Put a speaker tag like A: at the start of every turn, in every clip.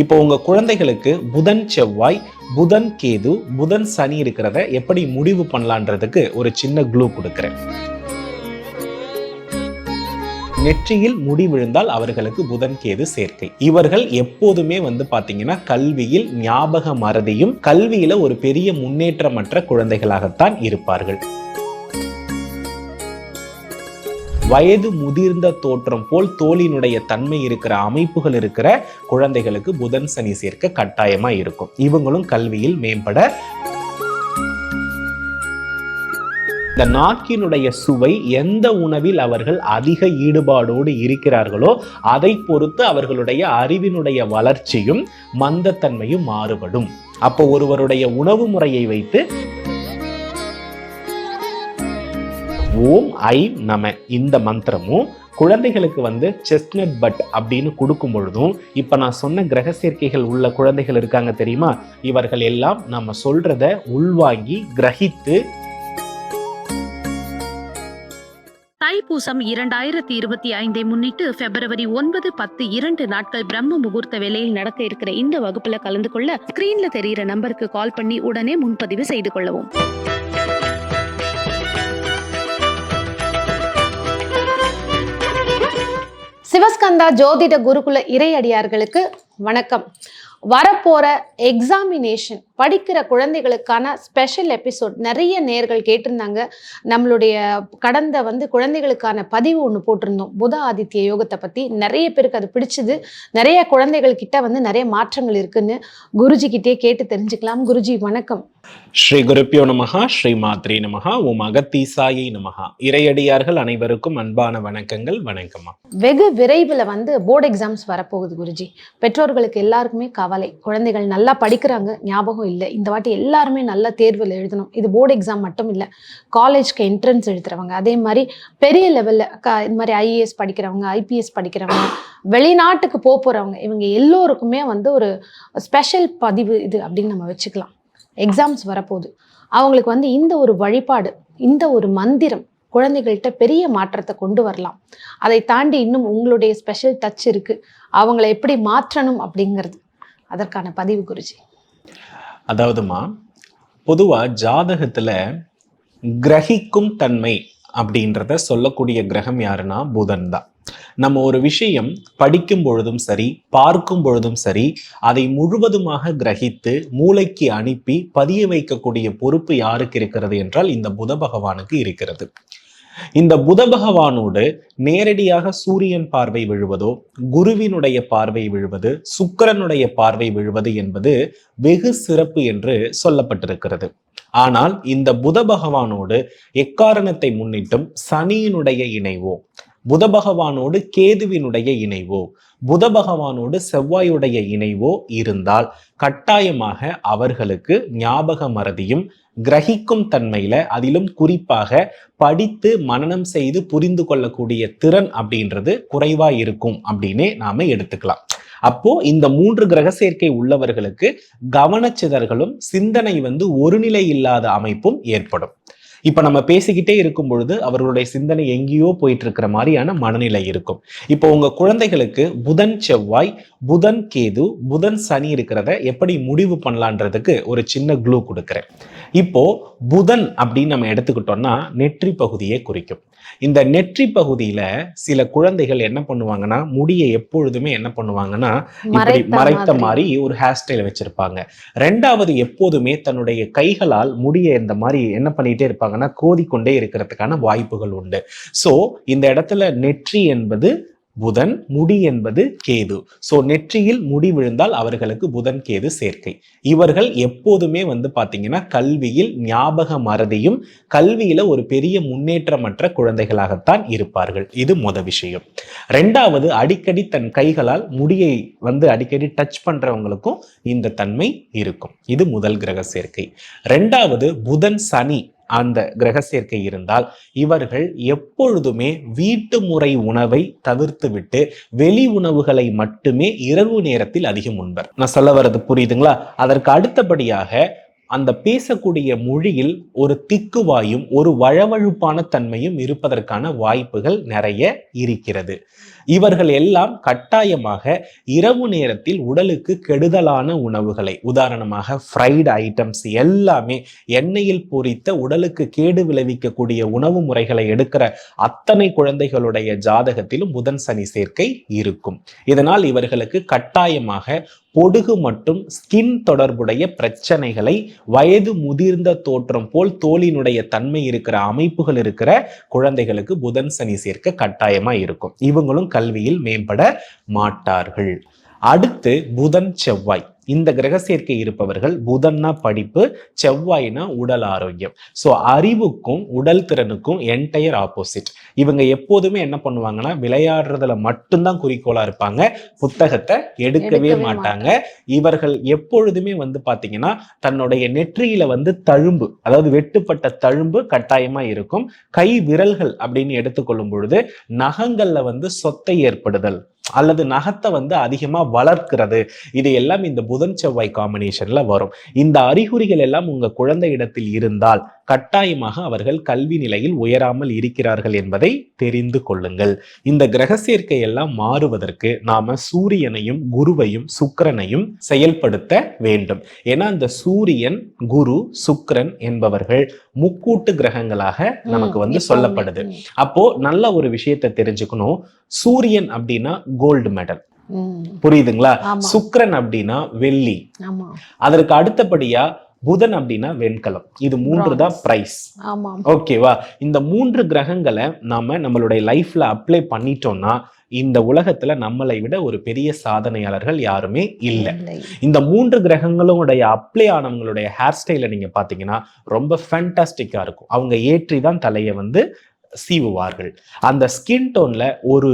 A: இப்போ உங்க குழந்தைகளுக்கு புதன் செவ்வாய் புதன் கேது புதன் சனி இருக்கிறத எப்படி முடிவு பண்ணலான்றதுக்கு ஒரு சின்ன க்ளூ கொடுக்குறேன். நெற்றியில் முடி விழுந்தால் அவர்களுக்கு புதன் கேது சேர்க்கை. இவர்கள் எப்போதுமே வந்து பாத்தீங்கன்னா கல்வியில் ஞாபக மறதியும் கல்வியில ஒரு பெரிய முன்னேற்றமற்ற குழந்தைகளாகத்தான் இருப்பார்கள். வயது முதிர்ந்த தோற்றம் போல் தோலினுடைய தன்மை இருக்கிற அமைப்புகள் இருக்கிற குழந்தைகளுக்கு புதன் சனி சேர்க்க கட்டாயமா இருக்கும். இவங்களும் கல்வியில் மேம்பட இந்த நாக்கினுடைய சுவை எந்த உணவில் அவர்கள் அதிக ஈடுபாடோடு இருக்கிறார்களோ அதை பொறுத்து அவர்களுடைய அறிவினுடைய வளர்ச்சியும் மந்தத்தன்மையும் மாறுபடும். அப்போ ஒருவருடைய உணவு முறையை வைத்து ஓம் ஐ நம. இந்த மந்திரமும் குழந்தைகளுக்கு வந்து செஸ்ட்நட் பட் அப்படின்னு கொடுக்கும் பொழுதும் இப்ப நான் சொன்ன கிரக சேர்க்கைகள் உள்ள குழந்தைகள் இருக்காங்க தெரியுமா? இவர்கள் எல்லாம் நம்ம சொல்றத உள்வாங்கி கிரகித்து
B: தைப்பூசம் இரண்டாயிரத்தி இருபத்தி ஐந்தை முன்னிட்டு பிப்ரவரி ஒன்பது பத்து இரண்டு நாட்கள் பிரம்ம முகூர்த்த வேலையில் நடக்க இருக்கிற இந்த வகுப்புல கலந்து கொள்ள ஸ்கிரீன்ல தெரியிற நம்பருக்கு கால் பண்ணி உடனே முன்பதிவு செய்து கொள்ளவும்.
C: சிவஸ்கந்தா ஜோதிட குருகுல இறையடியார்களுக்கு வணக்கம். வரப்போற எக்ஸாமினேஷன் படிக்கிற குழந்தைகளுக்கான ஸ்பெஷல் எபிசோட் நிறைய நேர்கள் கேட்டிருந்தாங்க. நம்மளுடைய கடந்த வந்து குழந்தைகளுக்கான பதிவு ஒன்று போட்டிருந்தோம். புத ஆதித்ய யோகத்தை பற்றி நிறைய பேருக்கு அது பிடிச்சது. நிறைய குழந்தைகள் கிட்ட வந்து நிறைய மாற்றங்கள் இருக்குன்னு குருஜி கிட்டே கேட்டு தெரிஞ்சுக்கலாம். குருஜி வணக்கம்.
A: ஸ்ரீ குருப்பியோ நமகா ஸ்ரீ மாத்ரே நமகா ஓம் அகத்தீசாயை நமகா இறையடியார்கள் அனைவருக்கும் அன்பான வணக்கங்கள். வணக்கம்மா
C: வெகு விரைவில் வந்து போர்டு எக்ஸாம்ஸ் வரப்போகுது குருஜி. பெற்றோர்களுக்கு எல்லாருக்குமே கவலை குழந்தைகள் நல்லா படிக்கிறாங்க ஞாபகம் இல்லை. இந்த வாட்டி எல்லாருமே நல்ல தேர்வில் எழுதணும். இது போர்டு எக்ஸாம் மட்டும் இல்லை. காலேஜ்க்கு என்ட்ரன்ஸ் எழுதுறவங்க அதே மாதிரி பெரிய லெவலில் க இது மாதிரி ஐஏஎஸ் படிக்கிறவங்க ஐபிஎஸ் படிக்கிறவங்க வெளிநாட்டுக்கு போக போகிறவங்க இவங்க எல்லோருக்குமே வந்து ஒரு ஸ்பெஷல் பதிவு இது அப்படின்னு நம்ம வச்சுக்கலாம். எக்ஸாம்ஸ் வரப்போகுது. அவங்களுக்கு வந்து இந்த ஒரு வழிபாடு இந்த ஒரு மந்திரம் குழந்தைகள்கிட்ட பெரிய மாற்றத்தை கொண்டு வரலாம். அதை தாண்டி இன்னும் உங்களுடைய ஸ்பெஷல் டச் இருக்குது அவங்கள எப்படி மாற்றணும் அப்படிங்கிறது. அதற்கான பதிவு குருஜி
A: அதாவதுமா பொதுவாக ஜாதகத்துல கிரகிக்கும் தன்மை அப்படின்றத சொல்லக்கூடிய கிரகம் யாருன்னா புதன் தான். நம்ம ஒரு விஷயம் படிக்கும் பொழுதும் சரி பார்க்கும் பொழுதும் சரி அதை முழுவதுமாக கிரகித்து மூளைக்கு அனுப்பி பதிய வைக்கக்கூடிய பொறுப்பு யாருக்கு இருக்கிறது என்றால் இந்த புத பகவானுக்கு இருக்கிறது. இந்த புத பகவானோடு நேரடியாக சூரியன் பார்வை விழுவதோ குருவினுடைய பார்வை விழுவது சுக்கிரனுடைய பார்வை விழுவது என்பது வெகு சிறப்பு என்று சொல்லப்பட்டிருக்கிறது. ஆனால் இந்த புத பகவானோடு எக்காரணத்தை முன்னிட்டும் சனியினுடைய இணைவோ புத பகவானோடு கேதுவினுடைய இணைவோ புத பகவானோடு செவ்வாயுடைய இணைவோ இருந்தால் கட்டாயமாக அவர்களுக்கு ஞாபக மறதியும் கிரகிக்கும் தன்மையில அதிலும் குறிப்பாக படித்து மனனம் செய்து புரிந்து கொள்ளக்கூடிய திறன் அப்படின்றது குறைவா இருக்கும் அப்படின்னே நாம எடுத்துக்கலாம். அப்போ இந்த மூன்று கிரக சேர்க்கை உள்ளவர்களுக்கு கவனச்சிதறலும் சிந்தனை வந்து ஒருநிலை இல்லாத அமைப்பும் ஏற்படும். இப்ப நம்ம பேசிக்கிட்டே இருக்கும் பொழுது அவர்களுடைய சிந்தனை எங்கேயோ போயிட்டு இருக்கிற மாதிரியான மனநிலை இருக்கும். இப்போ உங்க குழந்தைகளுக்கு புதன் செவ்வாய் புதன் கேது புதன் சனி இருக்கிறத எப்படி முடிவு பண்ணலான்றதுக்கு ஒரு சின்ன க்ளூ கொடுக்குறேன். இப்போ புதன் அப்படின்னு நம்ம எடுத்துக்கிட்டோம்னா நெற்றி பகுதியை குறிக்கும். இந்த நெற்றி பகுதியில சில குழந்தைகள் என்ன பண்ணுவாங்கன்னா முடியை எப்பொழுதுமே என்ன பண்ணுவாங்கன்னா இப்படி
C: மறைத்த. மாதிரி.
A: ஒரு ஹேர் ஸ்டைல் வச்சிருப்பாங்க. ரெண்டாவது எப்போதுமே தன்னுடைய கைகளால் முடியை இந்த மாதிரி என்ன பண்ணிட்டே இருப்பாங்கன்னா கோதிக்கொண்டே இருக்கிறதுக்கான வாய்ப்புகள் உண்டு. சோ இந்த இடத்துல நெற்றி என்பது புதன் முடி என்பது கேது. ஸோ நெற்றியில் முடி விழுந்தால் அவர்களுக்கு புதன் கேது சேர்க்கை. இவர்கள் எப்போதுமே வந்து பார்த்தீங்கன்னா கல்வியில் ஞாபக மறதியும் கல்வியில ஒரு பெரிய முன்னேற்றமற்ற குழந்தைகளாகத்தான் இருப்பார்கள். இது மொத விஷயம். ரெண்டாவது அடிக்கடி தன் கைகளால் முடியை வந்து அடிக்கடி டச் பண்றவங்களுக்கும் இந்த தன்மை இருக்கும். இது முதல் கிரக சேர்க்கை. ரெண்டாவது புதன் சனி அந்த கிரக சேர்க்கை இருந்தால் இவர்கள் எப்பொழுதுமே வீட்டு முறை உணவை தவிர்த்துவிட்டு வெளி உணவுகளை மட்டுமே இரவு நேரத்தில் அதிகம் உண்பர். நான் சொல்ல வர்றது புரியுதுங்களா? அதற்கு அடுத்தபடியாக அந்த பேசக்கூடிய மொழியில் ஒரு திக்குவாயும் ஒரு வழவழுப்பான தன்மையும் இருப்பதற்கான வாய்ப்புகள் நிறைய இருக்கிறது. இவர்கள் எல்லாம் கட்டாயமாக இரவு நேரத்தில் உடலுக்கு கெடுதலான உணவுகளை உதாரணமாக ஃப்ரைடு ஐட்டம்ஸ் எல்லாமே எண்ணெயில் பொரித்த உடலுக்கு கேடு விளைவிக்கக்கூடிய உணவு முறைகளை எடுக்கிற அத்தனை குழந்தைகளுடைய ஜாதகத்திலும் புதன் சனி சேர்க்கை இருக்கும். இதனால் இவர்களுக்கு கட்டாயமாக பொடுகு மற்றும் ஸ்கின் தொடர்புடைய பிரச்சனைகளை வயது முதிர்ந்த தோற்றம் போல் தோலினுடைய தன்மை இருக்கிற அமைப்புகள் இருக்கிற குழந்தைகளுக்கு புதன் சனி சேர்க்க கட்டாயமா இருக்கும். இவங்களும் கல்வியில் மேம்பட மாட்டார்கள். அடுத்து புதன் செவ்வாய். இந்த கிரக சேர்க்கை இருப்பவர்கள் புதன்னா படிப்பு செவ்வாய்னா உடல் ஆரோக்கியம். ஸோ அறிவுக்கும் உடல் திறனுக்கும் என்டையர் ஆப்போசிட் இவங்க எப்போதுமே என்ன பண்ணுவாங்கன்னா விளையாடுறதுல மட்டும்தான் குறிக்கோளா இருப்பாங்க. புத்தகத்தை எடுக்கவே மாட்டாங்க. இவர்கள் எப்பொழுதுமே வந்து பாத்தீங்கன்னா தன்னுடைய நெற்றியில வந்து தழும்பு அதாவது வெட்டுப்பட்ட தழும்பு கட்டாயமா இருக்கும். கை விரல்கள் அப்படின்னு எடுத்துக்கொள்ளும் பொழுது நகங்கள்ல வந்து சொத்தை ஏற்படுதல். அல்லது நகத்தை வந்து அதிகமாக வளர்க்கிறது. இது எல்லாம் இந்த புதன் செவ்வாய் காம்பினேஷனில் வரும். இந்த அறிகுறிகள் எல்லாம் உங்கள் குழந்தை இடத்தில் இருந்தால் கட்டாயமாக அவர்கள் கல்வி நிலையில் உயராமல் இருக்கிறார்கள் என்பதை தெரிந்து கொள்ளுங்கள். இந்த கிரக சேர்க்கை எல்லாம் மாறுவதற்கு நாம சூரியனையும் குருவையும் சுக்கிரனையும் செயல்படுத்த வேண்டும். ஏன்னா அந்த சூரியன் குரு சுக்கிரன் என்பவர்கள் முக்கூட்டு கிரகங்களாக நமக்கு வந்து. சொல்லப்படுது. அப்போ நல்ல ஒரு விஷயத்தை தெரிஞ்சுக்கணும். சூரியன் அப்படின்னா கோல்டு மெடல். புரியுதுங்களா? சுக்கிரன் அப்படின்னா வெள்ளி. அதற்கு அடுத்தபடியா புதன் அப்படின்னா வெண்கலம். இது மூன்று தான். பிரைஸ் ஓகேவா இந்த மூன்று கிரகங்களை நாம நம்மளுடைய லைஃப்ல அப்ளை பண்ணிட்டோம்னா இந்த உலகத்துல நம்மளை விட ஒரு பெரிய சாதனையாளர்கள் யாருமே இல்லை.
C: இல்லை.
A: இந்த மூன்று கிரகங்களுடைய அப்ளை ஆனவங்களுடைய ஹேர் ஸ்டைலை நீங்க பாத்தீங்கன்னா ரொம்ப ஃபேண்டாஸ்டிக்கா இருக்கும். அவங்க ஏற்றி தான் தலையை வந்து சீவுவார்கள். அந்த ஸ்கின் டோன்ல ஒரு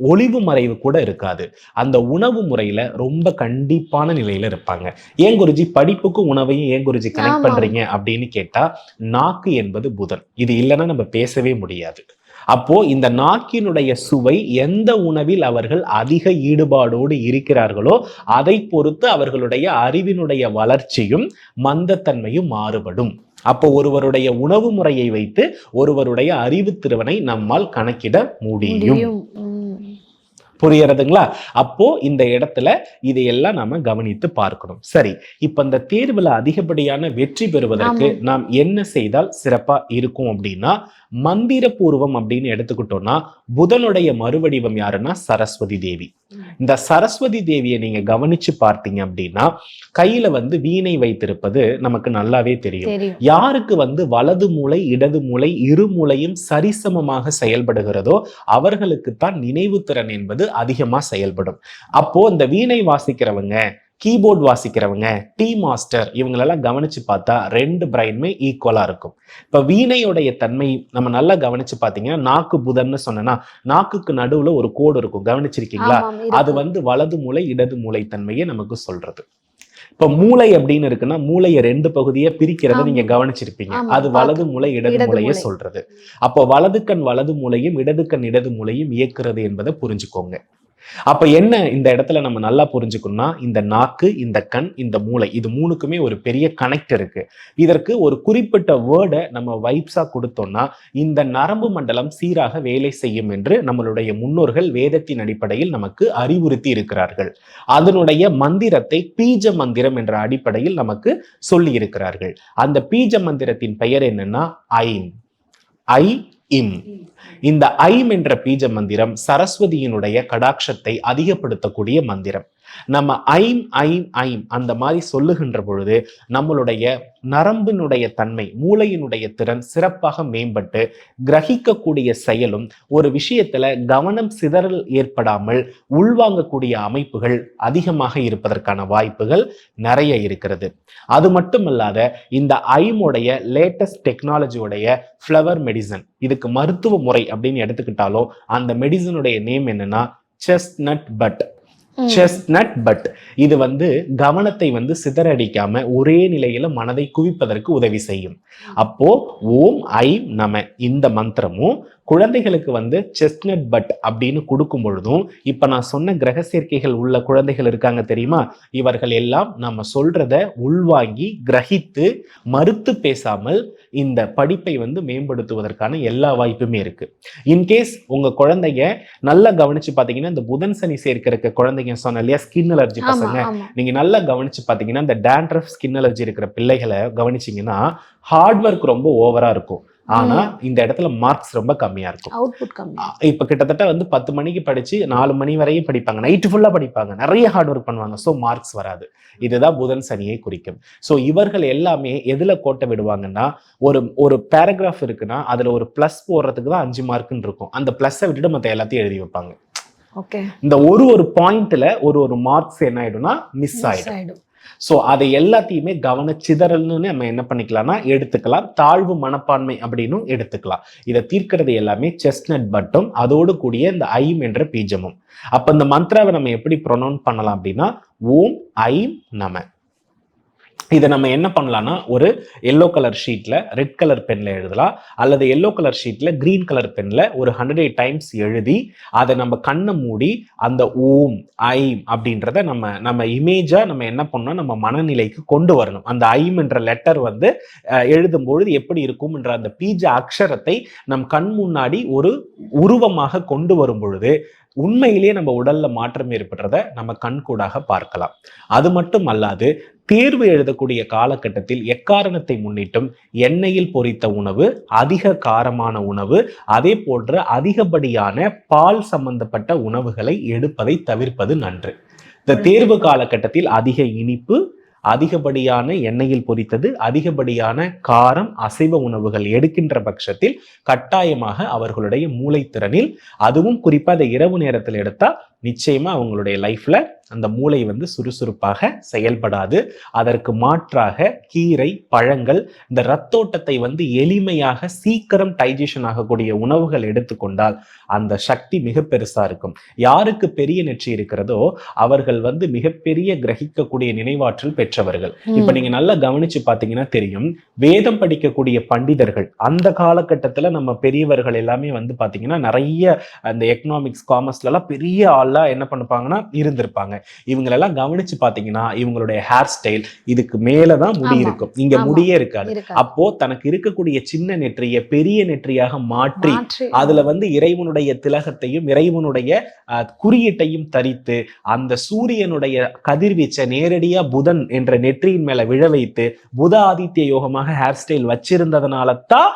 A: ஒளிவு மறைவு கூட இருக்காது. அந்த உணவு முறையில ரொம்ப கண்டிப்பான நிலையில இருப்பாங்க. ஏன் குருஜி? படிப்புக்கும் உணவையும் ஏன் குருஜி கனெக்ட். பண்றீங்க அப்படின்னு கேட்டா நாக்கு என்பது புதன். இது இல்லைன்னா நம்ம பேசவே முடியாது. அப்போ இந்த நாக்கினுடைய சுவை எந்த உணவில் அவர்கள் அதிக ஈடுபாடோடு இருக்கிறார்களோ அதை பொறுத்து அவர்களுடைய அறிவினுடைய வளர்ச்சியும் மந்தத்தன்மையும் மாறுபடும். அப்போ ஒருவருடைய உணவு முறையை வைத்து ஒருவருடைய அறிவு திறனை நம்மால் கணக்கிட முடியும். புரியறதுங்களா அப்போ இந்த இடத்துல இதையெல்லாம் நாம கவனித்து பார்க்கணும். சரி இப்ப இந்த தேர்வுல அதிகப்படியான வெற்றி பெறுவதற்கு. நாம் என்ன செய்தால் சிறப்பா இருக்கும் அப்படின்னா மந்திர பூர்வம் அப்படின்னு எடுத்துக்கிட்டோம்னா புதனுடைய மறுவடிவம் யாருன்னா சரஸ்வதி தேவி. இந்த சரஸ்வதி தேவியை நீங்க கவனிச்சு பார்த்தீங்க அப்படின்னா கையில வந்து வீணை வைத்திருப்பது நமக்கு நல்லாவே தெரியும்.
C: தெரியும்.
A: யாருக்கு வந்து வலது மூளை இடது மூளை இரு மூளையும் சரிசமமாக செயல்படுகிறதோ அவர்களுக்கு தான் நினைவு திறன் என்பது அதிகமா செயல்படும். அப்போ இந்த வீணை வாசிக்கிறவங்க கீபோர்ட் வாசிக்கிறவங்க டீ மாஸ்டர் இவங்களெல்லாம் கவனிச்சு பார்த்தா ரெண்டு பிரைனுமே ஈக்குவலா இருக்கும். இப்ப வீணையுடைய தன்மை நம்ம நல்லா கவனிச்சு பார்த்தீங்கன்னா நாக்கு புதன்னு சொன்னேன்னா நாக்குக்கு நடுவுல ஒரு கோடு இருக்கும். கவனிச்சிருக்கீங்களா. அது வந்து வலது மூளை இடது மூளை தன்மையை நமக்கு சொல்றது. இப்ப மூளை அப்படின்னு இருக்குன்னா மூளையை ரெண்டு பகுதியா பிரிக்கிறத. நீங்க கவனிச்சிருப்பீங்க அது வலது மூளை இடது மூளையை
C: மூளை.
A: சொல்றது அப்போ வலது கண் வலது மூளையும் இடது கண் இடது மூளையும் இயக்குறது என்பதை புரிஞ்சுக்கோங்க அப்ப என்ன இந்த இடத்துல நம்ம நல்லா புரிஞ்சுக்கணும்னா இந்த நாக்கு இந்த கண் இந்த மூளை இது மூணுக்குமே ஒரு பெரிய கனெக்ட் இருக்கு. இதற்கு ஒரு குறிப்பிட்ட வேர்டை நம்ம வைப்ஸா கொடுத்தோம்னா இந்த நரம்பு மண்டலம் சீராக வேலை செய்யும் என்று நம்மளுடைய முன்னோர்கள் வேதத்தின் அடிப்படையில் நமக்கு அறிவுறுத்தி இருக்கிறார்கள். அதனுடைய மந்திரத்தை பீஜ மந்திரம் என்ற அடிப்படையில் நமக்கு சொல்லி இருக்கிறார்கள். அந்த பீஜ மந்திரத்தின் பெயர் என்னன்னா ஐம் ஐ இம். இந்த ஐம் என்ற பீஜ மந்திரம் சரஸ்வதியினுடைய கடாட்சத்தை அதிகப்படுத்தக்கூடிய மந்திரம். நம்ம ஐம் ஐம் ஐம் அந்த மாதிரி சொல்லுகின்ற பொழுது நம்மளுடைய நரம்பினுடைய தன்மை மூளையினுடைய திறன் சிறப்பாக மேம்பட்டு கிரகிக்கக்கூடிய செயலும் ஒரு விஷயத்துல கவனம் சிதறல் ஏற்படாமல் உள்வாங்கக்கூடிய அமைப்புகள் அதிகமாக இருப்பதற்கான வாய்ப்புகள் நிறைய இருக்கிறது. அது மட்டுமல்லாத இந்த ஐமுடைய லேட்டஸ்ட் டெக்னாலஜியோடைய ஃப்ளவர் மெடிசன் இதுக்கு மருத்துவ முறை அப்படின்னு எடுத்துக்கிட்டாலும் அந்த மெடிசனுடைய நேம் என்னன்னா செஸ்நட் பட். செஸ்னட் பட் இது வந்து கவனத்தை வந்து சிதறடிக்காம ஒரே நிலையில மனதை குவிப்பதற்கு உதவி செய்யும். அப்போ ஓம் ஐம் நம. இந்த மந்திரமும் குழந்தைகளுக்கு வந்து செஸ்னட் பட் அப்படின்னு கொடுக்கும் பொழுதும் இப்ப நான் சொன்ன கிரக சேர்க்கைகள் உள்ள குழந்தைகள் இருக்காங்க தெரியுமா? இவர்கள் எல்லாம் நம்ம சொல்றத உள்வாங்கி கிரகித்து மறுத்து பேசாமல் இந்த படிப்பை வந்து மேம்படுத்துவதற்கான எல்லா வாய்ப்புமே இருக்கு. இன்கேஸ் உங்க குழந்தைங்க நல்லா கவனிச்சு பாத்தீங்கன்னா இந்த புதன் சனி சேர்க்க இருக்க குழந்தைங்க சொன்ன இல்லையா ஸ்கின் அலர்ஜி பசங்க நீங்க நல்லா கவனிச்சு பாத்தீங்கன்னா இந்த டேண்ட்ரஃப் ஸ்கின் அலர்ஜி இருக்கிற பிள்ளைகளை கவனிச்சீங்கன்னா ஹார்ட் ஒர்க் ரொம்ப ஓவரா இருக்கும். ஆனா இந்த இடத்துல மார்க்ஸ் ரொம்ப கம்மியா இருக்கும். இப்ப கிட்டத்தட்ட வந்து பத்து மணிக்கு படிச்சு நாலு மணி வரையும் படிப்பாங்க. நைட்டு ஃபுல்லா படிப்பாங்க. நிறைய ஹார்ட் ஒர்க் பண்ணுவாங்க. ஸோ மார்க்ஸ் வராது. இதுதான் புதன் சனியை குறிக்கும். ஸோ இவர்கள் எல்லாமே எதுல கோட்டை விடுவாங்கன்னா ஒரு ஒரு பேராகிராஃப் இருக்குன்னா அதுல ஒரு பிளஸ் போடுறதுக்கு தான் அஞ்சு மார்க்குன்னு இருக்கும். அந்த பிளஸ்ஸை விட்டுட்டு மத்த எல்லாத்தையும் எழுதி வைப்பாங்க.
C: ஓகே
A: இந்த ஒரு ஒரு பாயிண்ட்ல ஒரு ஒரு மார்க்ஸ் என்ன ஆயிடும்னா மிஸ் ஆயிடும். ஸோ அதை எல்லாத்தையுமே கவனச்சிதறல்னு நம்ம என்ன பண்ணிக்கலாம்னா எடுத்துக்கலாம். தாழ்வு மனப்பான்மை அப்படின்னும் எடுத்துக்கலாம். இதை தீர்க்கிறது எல்லாமே செஸ்ட்நட் பட்டும் அதோடு கூடிய இந்த ஐம் என்ற பீஜமும். அப்ப இந்த மந்த்ராவை நம்ம எப்படி ப்ரொனவுன் பண்ணலாம் அப்படின்னா ஓம் ஐம் நம. இதை நம்ம என்ன பண்ணலாம்னா ஒரு எல்லோ கலர் ஷீட்ல ரெட் கலர் பெனில் எழுதலாம். அல்லது எல்லோ கலர் ஷீட்ல கிரீன் கலர் பெனில் ஒரு ஹண்ட்ரட் எயிட் டைம்ஸ் எழுதி அதை நம்ம கண்ணை மூடி அந்த ஓம் ஐம் அப்படின்றத நம்ம நம்ம இமேஜா நம்ம என்ன பண்ணோம் நம்ம மனநிலைக்கு கொண்டு வரணும். அந்த ஐம் என்ற லெட்டர் வந்து எழுதும் பொழுது எப்படி இருக்கும்ன்ற அந்த பீஜ அக்ஷரத்தை நம் கண் முன்னாடி ஒரு உருவமாக கொண்டு வரும் பொழுது உண்மையிலேயே நம்ம உடல்ல மாற்றம் ஏற்படுறத நம்ம கண்கூடாக பார்க்கலாம். அது மட்டும் அல்லாது தேர்வு எழுதக்கூடிய காலகட்டத்தில் எக்காரணத்தை முன்னிட்டும் எண்ணெயில் பொரித்த உணவு அதிக காரமான உணவு அதே போன்ற அதிகப்படியான பால் சம்பந்தப்பட்ட உணவுகளை எடுப்பதை தவிர்ப்பது நன்று. இந்த தேர்வு காலகட்டத்தில் அதிக இனிப்பு அதிகப்படியான எண்ணெயில் பொரித்தது அதிகப்படியான காரம் அசைவ உணவுகள் எடுக்கின்ற பட்சத்தில் கட்டாயமாக அவர்களுடைய மூளைத்திறனில் அதுவும் குறிப்பாக அதை இரவு நேரத்தில் எடுத்தால் நிச்சயமா அவங்களுடைய லைஃப்ல அந்த மூளை வந்து சுறுசுறுப்பாக செயல்படாது. அதற்கு மாற்றாக கீரை பழங்கள் இந்த ரத்தோட்டத்தை வந்து எளிமையாக சீக்கிரம் டைஜஷன் ஆகக்கூடிய உணவுகள் எடுத்துக்கொண்டால் அந்த சக்தி மிக பெருசா இருக்கும். யாருக்கு பெரிய நெற்றி இருக்கிறதோ அவர்கள் வந்து மிகப்பெரிய கிரகிக்கக்கூடிய நினைவாற்றல் பெற்றவர்கள். இப்ப நீங்க நல்லா கவனிச்சு பாத்தீங்கன்னா தெரியும் வேதம் படிக்கக்கூடிய பண்டிதர்கள் அந்த காலகட்டத்துல நம்ம பெரியவர்கள் எல்லாமே வந்து பாத்தீங்கன்னா நிறைய அந்த எக்கனாமிக்ஸ் காமர்ஸ்ல எல்லாம் பெரிய ஆளா என்ன பண்ணுப்பாங்கன்னா இருந்திருப்பாங்க. இவங்களெல்லாம் கவனிச்சு பாத்தீங்கன்னா இவங்களுடைய ஹேர் ஸ்டைல் இதுக்கு மேலதான் முடி
C: ஆமா.
A: இருக்கும். இங்க. முடியே இருக்காது.
C: இருக்கா
A: அப்போ தனக்கு இருக்கக்கூடிய சின்ன நெற்றிய பெரிய நெற்றியாக மாற்றி அதுல வந்து இறைவனுடைய திலகத்தையும் இறைவனுடைய குறியீட்டையும் தரித்து அந்த சூரியனுடைய கதிர்வீச்சை நேரடியா புதன் என்ற நெற்றியின் மேல விழ வைத்து புத ஆதித்ய யோகமாக ஹேர் ஸ்டைல் வச்சிருந்ததுனால தான்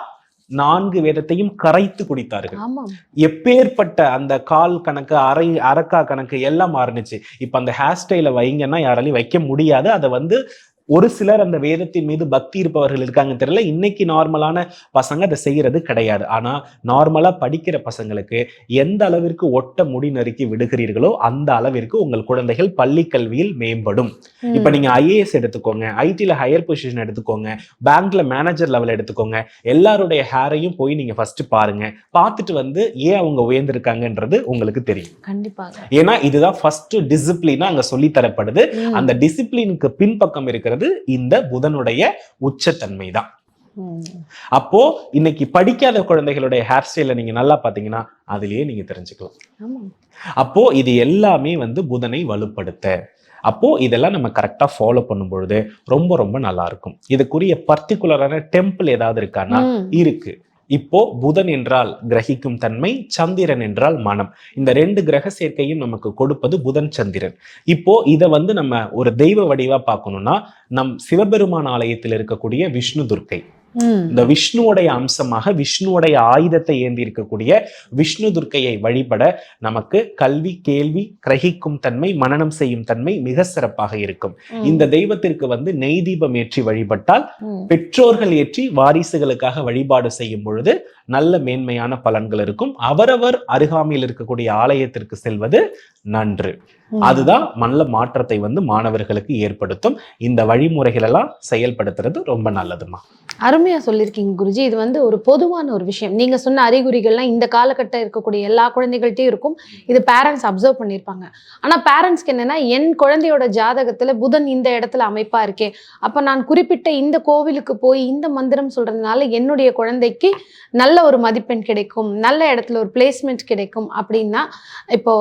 A: நான்கு வேதத்தையும் கரைத்து குடித்தார்கள். எப்பேற்பட்ட அந்த கால் கணக்கு அரை அரக்கா கணக்கு எல்லாம் மாறுனுச்சு. இப்ப அந்த ஹேர் ஸ்டைலை வைங்கன்னா யாராலையும் வைக்க முடியாது. அதை வந்து ஒரு சிலர் அந்த வேதத்தின் மீது பக்தி இருப்பவர்கள் இருக்காங்க தெரியல. இன்னைக்கு நார்மலான பசங்க அதை செய்யறது கிடையாது. ஆனா நார்மலா படிக்கிற பசங்களுக்கு எந்த அளவிற்கு ஒட்ட முடி நறுக்கி விடுகிறீர்களோ அந்த அளவிற்கு உங்கள் குழந்தைகள் பள்ளி கல்வியில் மேம்படும். இப்ப நீங்க ஐஏஎஸ் எடுத்துக்கோங்க ஐடில ஹையர் பொசிஷன் எடுத்துக்கோங்க பேங்க்ல மேனேஜர் லெவல் எடுத்துக்கோங்க எல்லாருடைய ஹேரையும் போய் நீங்க ஃபர்ஸ்ட் பாருங்க. பார்த்துட்டு வந்து ஏன் அவங்க உயர்ந்திருக்காங்கன்றது உங்களுக்கு தெரியும்.
C: கண்டிப்பாக.
A: ஏன்னா இதுதான் ஃபர்ஸ்ட் டிசிப்ளினா அங்க சொல்லி தரப்படுது. அந்த டிசிப்ளினுக்கு பின்பக்கம் இருக்கிறது. இந்த புதனுடைய உச்சத்தன்மை தான். அப்போ இன்னைக்கு படிக்காத குழந்தைகளுடைய ஹேர் ஸ்டைல நீங்க நல்லா பாத்தீங்கன்னா அதுலயே நீங்க தெரிஞ்சுக்கலாம். அப்போ இது எல்லாமே வந்து புதனை வலுப்படுத்த. அப்போ இதெல்லாம் நம்ம கரெக்டா ஃபாலோ பண்ணும் பொழுது ரொம்ப ரொம்ப நல்லா இருக்கும். இதுக்குரிய பர்டிகுலரான டெம்பிள் ஏதாவது இருக்கான்னா. இருக்கு. இப்போ புதன் என்றால் கிரகிக்கும் தன்மை சந்திரன் என்றால் மனம். இந்த ரெண்டு கிரக சேர்க்கையும் நமக்கு கொடுப்பது புதன் சந்திரன். இப்போ இதை வந்து நம்ம ஒரு தெய்வ வடிவா பார்க்கணும்னா நம் சிவபெருமான் ஆலயத்தில் இருக்கக்கூடிய விஷ்ணு துர்க்கை. இந்த விஷ்ணுவுடைய அம்சமாக விஷ்ணுவுடைய ஆயுதத்தை ஏந்தி இருக்கக்கூடிய விஷ்ணு துர்க்கையை வழிபட நமக்கு கல்வி கேள்வி கிரகிக்கும் தன்மை மனனம் செய்யும் தன்மை மிக சிறப்பாக இருக்கும். இந்த தெய்வத்திற்கு வந்து நெய் தீபம் ஏற்றி வழிபட்டால். பெற்றோர்கள் ஏற்றி வாரிசுகளுக்காக வழிபாடு செய்யும் பொழுது நல்ல மேன்மையான பலன்கள் இருக்கும். அவரவர் அருகாமையில் இருக்கக்கூடிய ஆலயத்திற்கு செல்வது நன்று. அதுதான் நல்ல மாற்றத்தை வந்து மாணவர்களுக்கு ஏற்படுத்தும். இந்த வழிமுறைகள் எல்லாம் செயல்படுத்துறது ரொம்ப நல்லதுமா.
C: அருமையா சொல்லியிருக்கீங்க குருஜி. இது வந்து ஒரு பொதுவான ஒரு விஷயம். நீங்க சொன்ன அறிகுறிகள்லாம் இந்த காலகட்டம் இருக்கக்கூடிய எல்லா குழந்தைகள்ட்டையும் இருக்கும். இது பேரண்ட்ஸ் அப்சர்வ் பண்ணியிருப்பாங்க. ஆனா பேரண்ட்ஸ்க்கு என்னன்னா என் குழந்தையோட ஜாதகத்துல புதன் இந்த இடத்துல அமைப்பா இருக்கே. அப்ப நான் குறிப்பிட்ட இந்த கோவிலுக்கு போய் இந்த மந்திரம் சொல்றதுனால என்னுடைய குழந்தைக்கு நல்ல ஒரு மதிப்பெண் கிடைக்கும் நல்ல இடத்துல ஒரு பிளேஸ்மெண்ட் கிடைக்கும் அப்படின்னா இப்போ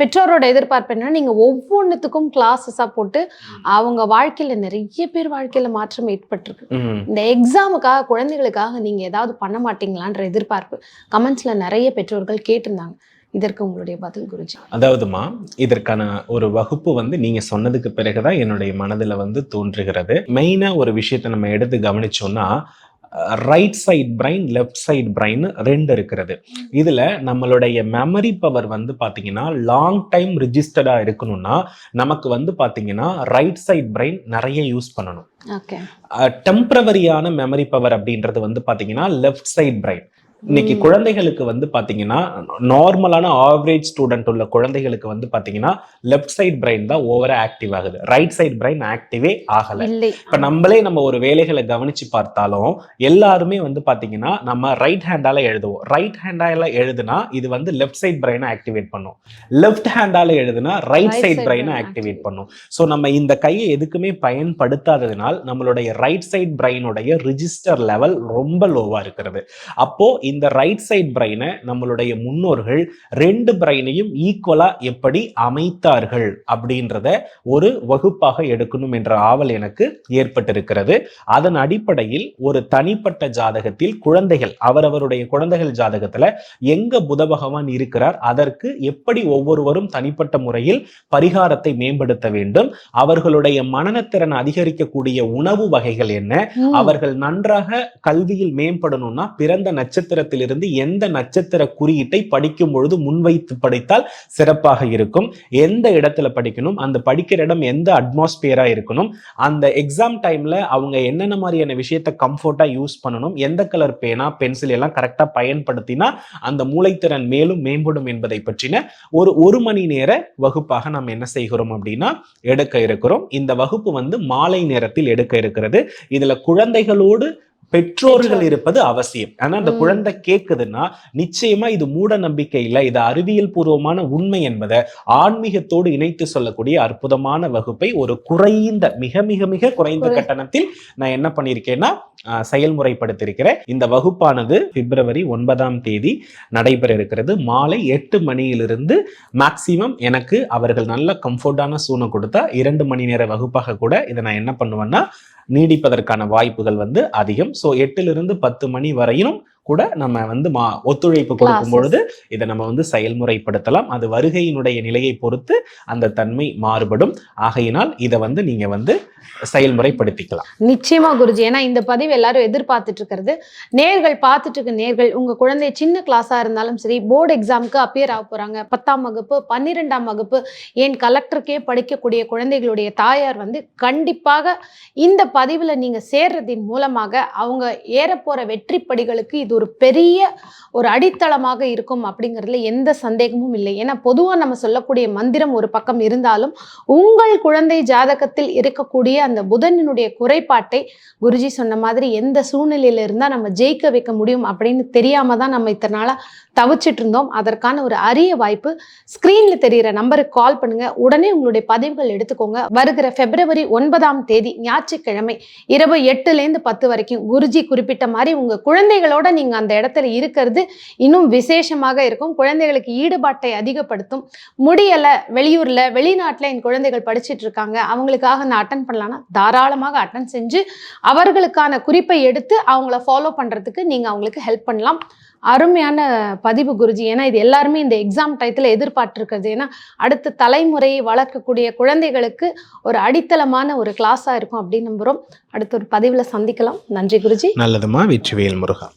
C: பெற்றோரோட எதிர்பார்ப்பு என்னன்னா நீங்க ஒவ்வொன்றுத்துக்கும் கிளாஸஸா போட்டு அவங்க வாழ்க்கையில நிறைய பேர் வாழ்க்கையில மாற்றம் ஏற்பட்டிருக்கு. இந்த எக்ஸாமுக்காக குழந்தைகளுக்காக நீங்க ஏதாவது பண்ண மாட்டீங்களான்ற எதிர்பார்ப்பு கமெண்ட்ஸ்ல நிறைய பெற்றோர்கள் கேட்டிருந்தாங்க. இதற்கு உங்களுடைய பதில் குருஜி.
A: அதாவதுமா இதற்கான ஒரு வகுப்பு வந்து நீங்க சொன்னதுக்கு பிறகுதான் என்னுடைய மனதுல வந்து தோன்றுகிறது. மெயினா ஒரு விஷயத்தை நம்ம எடுத்து கவனிச்சோம்னா right side brain left side brain ரெண்டு இருக்கிறது. இதுல நம்மளுடைய மெமரி பவர் வந்து பாத்தீங்கன்னா லாங் டைம் ரிஜிஸ்டர்டா இருக்கணும்னா நமக்கு வந்து பாத்தீங்கன்னா ரைட் சைட் பிரைன் நிறைய யூஸ் பண்ணணும். டெம்பரவரியான மெமரி பவர் அப்படின்றது வந்து பாத்தீங்கன்னா லெஃப்ட் சைட் பிரைன் இன்னைக்கு. குழந்தைகளுக்கு வந்து பாத்தீங்கன்னா நார்மலான ஆவரேஜ் ஸ்டூடெண்ட் உள்ள குழந்தைகளுக்கு வந்து பாத்தீங்கன்னா லெஃப்ட் சைட் பிரைன் தான் ஓவரா ஆக்டிவ் ஆகுது. ரைட் சைட் பிரைன் ஆக்டிவே ஆகல. இப்ப நம்மளே நம்ம ஒரு வேலைகளை கவனிச்சு பார்த்தாலும் எல்லாருமே வந்து பாத்தீங்கன்னா நம்ம ரைட் ஹேண்டால எழுதுவோம். ரைட் ஹேண்டால எழுதுனா இது வந்து லெஃப்ட் சைட் பிரைனை ஆக்டிவேட் பண்ணும். லெஃப்ட் ஹேண்டால எழுதுனா ரைட் சைட்
C: brain
A: ஆக்டிவேட். பண்ணும். ஸோ நம்ம இந்த கையை எதுக்குமே பயன்படுத்தாததினால் நம்மளுடைய ரைட் சைட் பிரைனுடைய ரிஜிஸ்டர் லெவல் ரொம்ப லோவா இருக்கிறது. அப்போ இந்த ரைட் சைட் பிரைனை நம்மளுடைய முன்னோர்கள் ரெண்டு பிரைனையும் ஈக்குவலா எப்படி அமைத்தார்கள் அப்படின்றத ஒரு வகுப்பாக எடுக்கணும் என்ற ஆவல் எனக்கு ஏற்பட்டிருக்கிறது அதன் அடிப்படையில் ஒரு தனிப்பட்ட ஜாதகத்தில் குழந்தைகள் அவரவருடைய குழந்தைகள் ஜாதகத்துல எங்க புத பகவான் இருக்கிறார் அதற்கு எப்படி ஒவ்வொருவரும் தனிப்பட்ட முறையில் பரிகாரத்தை மேம்படுத்த வேண்டும் அவர்களுடைய மனநத்திறன் அதிகரிக்கக்கூடிய உணவு வகைகள் என்ன. அவர்கள் நன்றாக கல்வியில் மேம்படணும்னா பிறந்த நட்சத்திரத்திலிருந்து எந்த நட்சத்திர குறியீட்டை படிக்கும் பொழுது முன்வைத்து படித்தால் சிறப்பாக இருக்கும். எந்த இடத்துல படிக்கணும் அந்த படிக்கிற இடம் எந்த அட்மாஸ்பியரா இருக்கணும் அந்த எக்ஸாம் டைம்ல அவங்க என்னென்ன மாதிரியான விஷயத்த கம்ஃபர்ட்டா யூஸ் பண்ணணும் எந்த கலர் பேனா பென்சில் எல்லாம் கரெக்டா பயன்படுத்தினா அந்த மூளைத்திறன் மேலும் மேம்படும் என்பதை பற்றின ஒரு ஒரு மணி நேர வகுப்பாக நாம் என்ன செய்கிறோம் அப்படின்னா எடுக்க இருக்கிறோம். இந்த வகுப்பு வந்து மாலை நேரத்தில் எடுக்க இருக்கிறது. இதுல குழந்தைகளோடு பெற்றோர்கள்
C: பெற்றோர்.
A: இருப்பது அவசியம். ஆனா அந்த. குழந்தை கேக்குதுன்னா நிச்சயமா இது மூட நம்பிக்கை இல்ல. இது அறிவியல் பூர்வமான உண்மை என்பதை ஆன்மீகத்தோடு இணைத்து சொல்லக்கூடிய அற்புதமான வகுப்பை ஒரு குறைந்த மிக மிக மிக குறைந்த
C: குறை-
A: கட்டணத்தில் நான் என்ன பண்ணியிருக்கேன்னா ஆஹ், செயல்முறைப்படுத்தியிருக்கிறேன். இந்த வகுப்பானது பிப்ரவரி ஒன்பதாம் தேதி நடைபெற இருக்கிறது. மாலை எட்டு மணியிலிருந்து மேக்சிமம் எனக்கு அவர்கள் நல்ல கம்ஃபர்டான சூனை கொடுத்தா இரண்டு மணி நேர வகுப்பாக கூட இதை நான் என்ன பண்ணுவேன்னா நீடிப்பதற்கான வாய்ப்புகள் வந்து அதிகம். ஸோ எட்டிலிருந்து பத்து மணி வரையிலும் கூட நம்ம வந்து மா ஒத்துழைப்பு கொடுக்கும். பொழுது இதை நம்ம வந்து செயல்முறைப்படுத்தலாம் அது வருகையினுடைய நிலையை பொறுத்து அந்த தன்மை மாறுபடும் ஆகையினால் இதை வந்து நீங்க வந்து செயல்முறைப்படுத்திக்கலாம்.
C: நிச்சயமா குருஜி. ஏன்னா இந்த பதிவு எல்லாரும் எதிர்பார்த்துட்டு இருக்கிறது. நேர்கள் பார்த்துட்டு இருக்க நேர்கள் உங்க குழந்தை சின்ன கிளாஸா இருந்தாலும் சரி போர்டு எக்ஸாமுக்கு அப்பியர் ஆக போறாங்க. பத்தாம் வகுப்பு பன்னிரெண்டாம் வகுப்பு. ஏன் கலெக்டருக்கே படிக்கக்கூடிய குழந்தைகளுடைய தாயார் வந்து கண்டிப்பாக இந்த பதிவுல நீங்க சேர்றதின் மூலமாக அவங்க ஏறப்போற வெற்றி படிகளுக்கு இது ஒரு பெரிய ஒரு அடித்தளமாக இருக்கும் அப்படிங்கிறதுல எந்த சந்தேகமும் இல்லை. ஏன்னா பொதுவா நம்ம சொல்லக்கூடிய மந்திரம் ஒரு பக்கம் இருந்தாலும் உங்கள் குழந்தை ஜாதகத்தில் இருக்கக்கூடிய அந்த புதனினுடைய குறைபாட்டை குருஜி சொன்ன மாதிரி எந்த சூழ்நிலையில இருந்தா நம்ம ஜெயிக்க வைக்க முடியும் அப்படின்னு தெரியாம தான் நம்ம இத்தனை நாளா தவிச்சிட்டு இருந்தோம். அதற்கான ஒரு அரிய வாய்ப்பு ஸ்கிரீன்ல தெரியிற நம்பருக்கு கால் பண்ணுங்க. உடனே உங்களுடைய பதிவுகள் எடுத்துக்கோங்க. வருகிற பிப்ரவரி ஒன்பதாம் தேதி ஞாயிற்றுக்கிழமை இரவு எட்டுல இருந்து பத்து வரைக்கும் குருஜி குறிப்பிட்ட மாதிரி உங்க குழந்தைகளோட நீங்க அந்த இடத்துல இருக்கிறது இன்னும் விசேஷமாக இருக்கும். குழந்தைகளுக்கு ஈடுபாட்டை அதிகப்படுத்தும். முடியல வெளியூர்ல வெளிநாட்டுல என் குழந்தைகள் படிச்சிட்டு இருக்காங்க. அவங்களுக்காக நான் அட்டன் பண்ணலாம் தாராளமாக அட்டன் செஞ்சு அவர்களுக்கான குறிப்பை எடுத்து அவங்கள ஃபாலோ பண்றதுக்கு நீங்க அவங்களுக்கு ஹெல்ப் பண்ணலாம். அருமையான பதிவு குருஜி. ஏன்னா இது எல்லாருமே இந்த எக்ஸாம் டயத்தில் எதிர்பார்த்துருக்கிறது ஏன்னா அடுத்த தலைமுறையை வளர்க்கக்கூடிய குழந்தைகளுக்கு ஒரு அடித்தளமான ஒரு கிளாஸாக இருக்கும் அப்படின்னு நம்புகிறோம் அடுத்த ஒரு பதிவில் சந்திக்கலாம். நன்றி குருஜி.
A: நல்லதுமா வெற்றிவேல் முருகா.